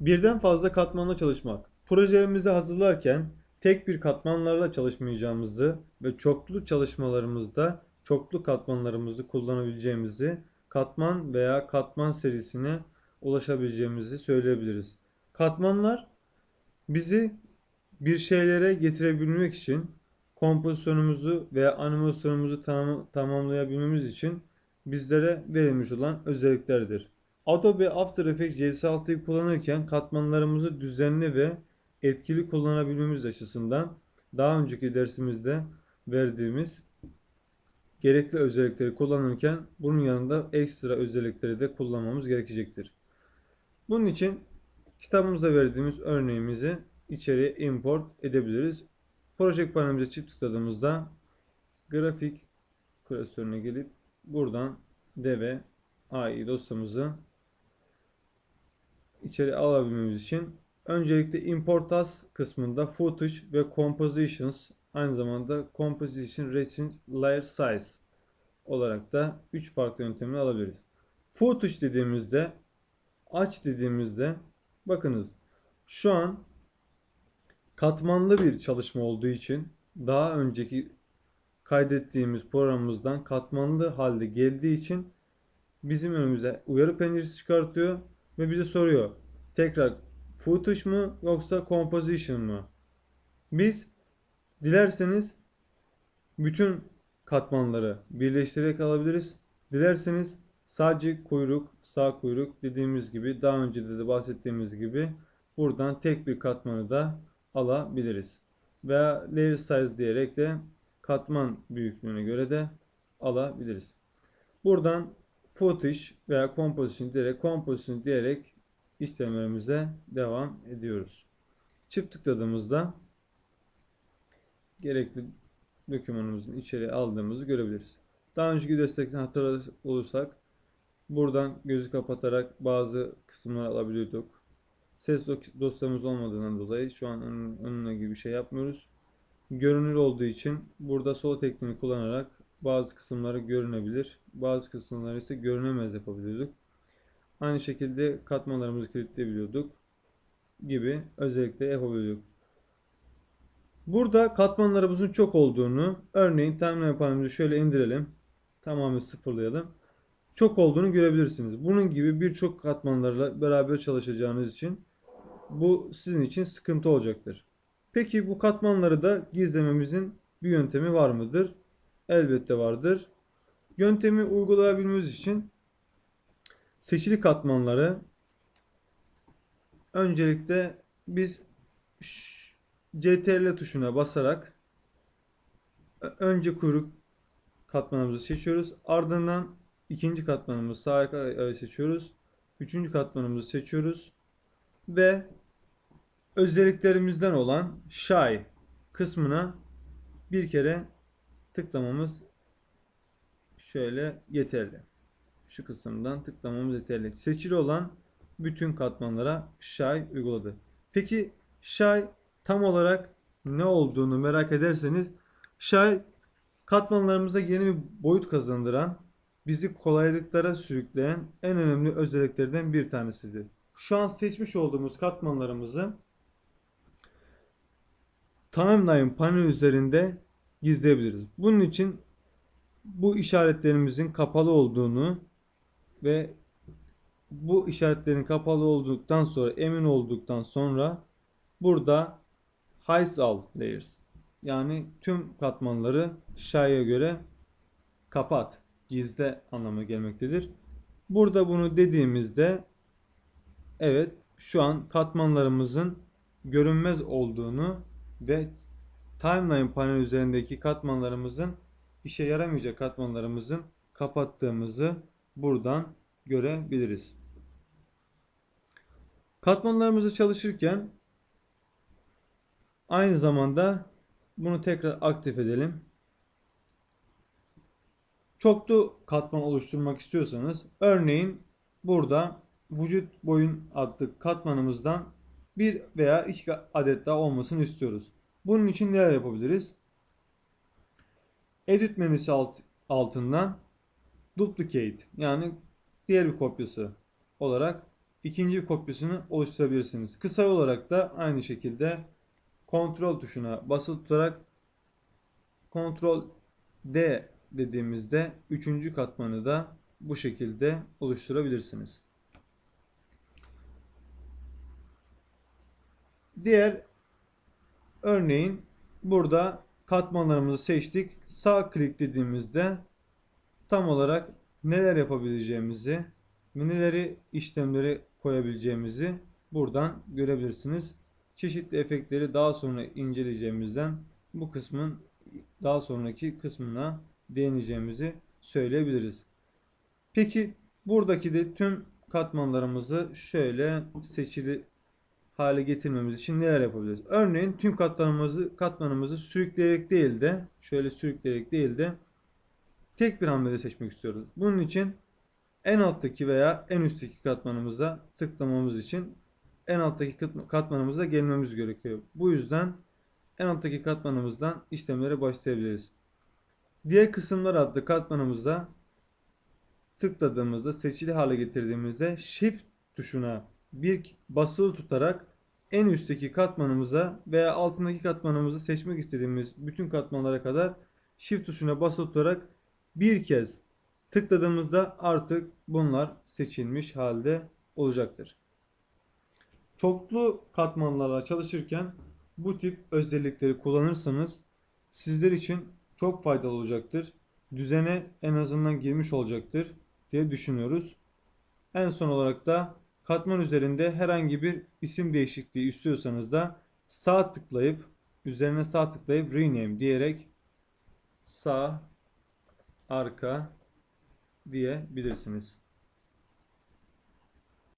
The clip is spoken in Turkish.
Birden fazla katmanla çalışmak. Projelerimizi hazırlarken tek bir katmanlarla çalışmayacağımızı ve çoklu çalışmalarımızda çoklu katmanlarımızı kullanabileceğimizi, katman veya katman serisine ulaşabileceğimizi söyleyebiliriz. Katmanlar bizi bir şeylere getirebilmek için kompozisyonumuzu veya animasyonumuzu tamam- tamamlayabilmemiz için bizlere verilmiş olan özelliklerdir. Adobe After Effects CS6'yı kullanırken katmanlarımızı düzenli ve etkili kullanabilmemiz açısından daha önceki dersimizde verdiğimiz gerekli özellikleri kullanırken bunun yanında ekstra özellikleri de kullanmamız gerekecektir. Bunun için kitabımızda verdiğimiz örneğimizi içeriye import edebiliriz. Proje panelimize çift tıkladığımızda grafik klasörüne gelip buradan DV AI dosyamızı içeri alabilmemiz için öncelikle import as kısmında footage ve compositions aynı zamanda composition resin layer size olarak da 3 farklı yöntemini alabiliriz. Footage dediğimizde aç dediğimizde bakınız şu an katmanlı bir çalışma olduğu için daha önceki kaydettiğimiz programımızdan katmanlı halde geldiği için bizim önümüze uyarı penceresi çıkartıyor ve bize soruyor. Tekrar footage mı yoksa composition mı? Biz dilerseniz bütün katmanları birleştirerek alabiliriz. Dilerseniz sadece kuyruk, sağ kuyruk dediğimiz gibi daha önce de, bahsettiğimiz gibi buradan tek bir katmanı da alabiliriz. Veya layer size diyerek de katman büyüklüğüne göre de alabiliriz. Buradan footage veya composition diyerek composition diyerek işlemlerimize devam ediyoruz. Çift tıkladığımızda gerekli dokümanımızın içeri aldığımızı görebiliriz. Daha önceki destekten hatırlayacak olursak buradan gözü kapatarak bazı kısımları alabiliyorduk. Ses dosyamız olmadığından dolayı şu an ön, önüne gibi bir şey yapmıyoruz. Görünür olduğu için burada sol tekniğini kullanarak bazı kısımları görünebilir. Bazı kısımları ise görünemez yapabiliyorduk. Aynı şekilde katmanlarımızı kilitleyebiliyorduk gibi özellikle yapabiliyorduk. Burada katmanlarımızın çok olduğunu, örneğin timeline panelimizi şöyle indirelim. Tamamen sıfırlayalım. Çok olduğunu görebilirsiniz. Bunun gibi birçok katmanlarla beraber çalışacağınız için bu sizin için sıkıntı olacaktır. Peki bu katmanları da gizlememizin bir yöntemi var mıdır? Elbette vardır. Yöntemi uygulayabilmemiz için seçili katmanları öncelikle biz CTRL tuşuna basarak önce kuyruk katmanımızı seçiyoruz. Ardından ikinci katmanımızı sağa seçiyoruz. Üçüncü katmanımızı seçiyoruz. Ve özelliklerimizden olan Shy kısmına bir kere tıklamamız şöyle yeterli. Şu kısımdan tıklamamız yeterli. Seçili olan bütün katmanlara Shy uyguladı. Peki Shy tam olarak ne olduğunu merak ederseniz Shy katmanlarımıza yeni bir boyut kazandıran, bizi kolaylıklara sürükleyen en önemli özelliklerden bir tanesidir. Şu an seçmiş olduğumuz katmanlarımızı timeline panel üzerinde gizleyebiliriz. Bunun için bu işaretlerimizin kapalı olduğunu ve bu işaretlerin kapalı olduktan sonra emin olduktan sonra burada hide all layers yani tüm katmanları şaya göre kapat gizle anlamına gelmektedir. Burada bunu dediğimizde evet şu an katmanlarımızın görünmez olduğunu ve timeline panel üzerindeki katmanlarımızın işe yaramayacak katmanlarımızın kapattığımızı buradan görebiliriz. Katmanlarımızı çalışırken aynı zamanda bunu tekrar aktif edelim. Çoklu katman oluşturmak istiyorsanız örneğin burada vücut boyun adlı katmanımızdan bir veya iki adet daha olmasını istiyoruz. Bunun için neler yapabiliriz? Edit menüsü alt, altından duplicate yani diğer bir kopyası olarak ikinci kopyasını oluşturabilirsiniz. Kısa olarak da aynı şekilde kontrol tuşuna basılı tutarak kontrol D dediğimizde üçüncü katmanı da bu şekilde oluşturabilirsiniz. Diğer örneğin burada katmanlarımızı seçtik. Sağ klik dediğimizde tam olarak neler yapabileceğimizi, neleri işlemleri koyabileceğimizi buradan görebilirsiniz. Çeşitli efektleri daha sonra inceleyeceğimizden bu kısmın daha sonraki kısmına değineceğimizi söyleyebiliriz. Peki buradaki de tüm katmanlarımızı şöyle seçili hale getirmemiz için neler yapabiliriz? Örneğin tüm katmanımızı katmanımızı sürükleyerek değil de şöyle sürükleyerek değil de tek bir hamlede seçmek istiyoruz. Bunun için en alttaki veya en üstteki katmanımıza tıklamamız için en alttaki katmanımıza gelmemiz gerekiyor. Bu yüzden en alttaki katmanımızdan işlemlere başlayabiliriz. Diğer kısımlar adlı katmanımıza tıkladığımızda seçili hale getirdiğimizde Shift tuşuna bir basılı tutarak en üstteki katmanımıza veya altındaki katmanımızı seçmek istediğimiz bütün katmanlara kadar Shift tuşuna basılı tutarak bir kez tıkladığımızda artık bunlar seçilmiş halde olacaktır. Çoklu katmanlarla çalışırken bu tip özellikleri kullanırsanız sizler için çok faydalı olacaktır. Düzene en azından girmiş olacaktır diye düşünüyoruz. En son olarak da katman üzerinde herhangi bir isim değişikliği istiyorsanız da sağ tıklayıp üzerine sağ tıklayıp rename diyerek sağ arka diyebilirsiniz.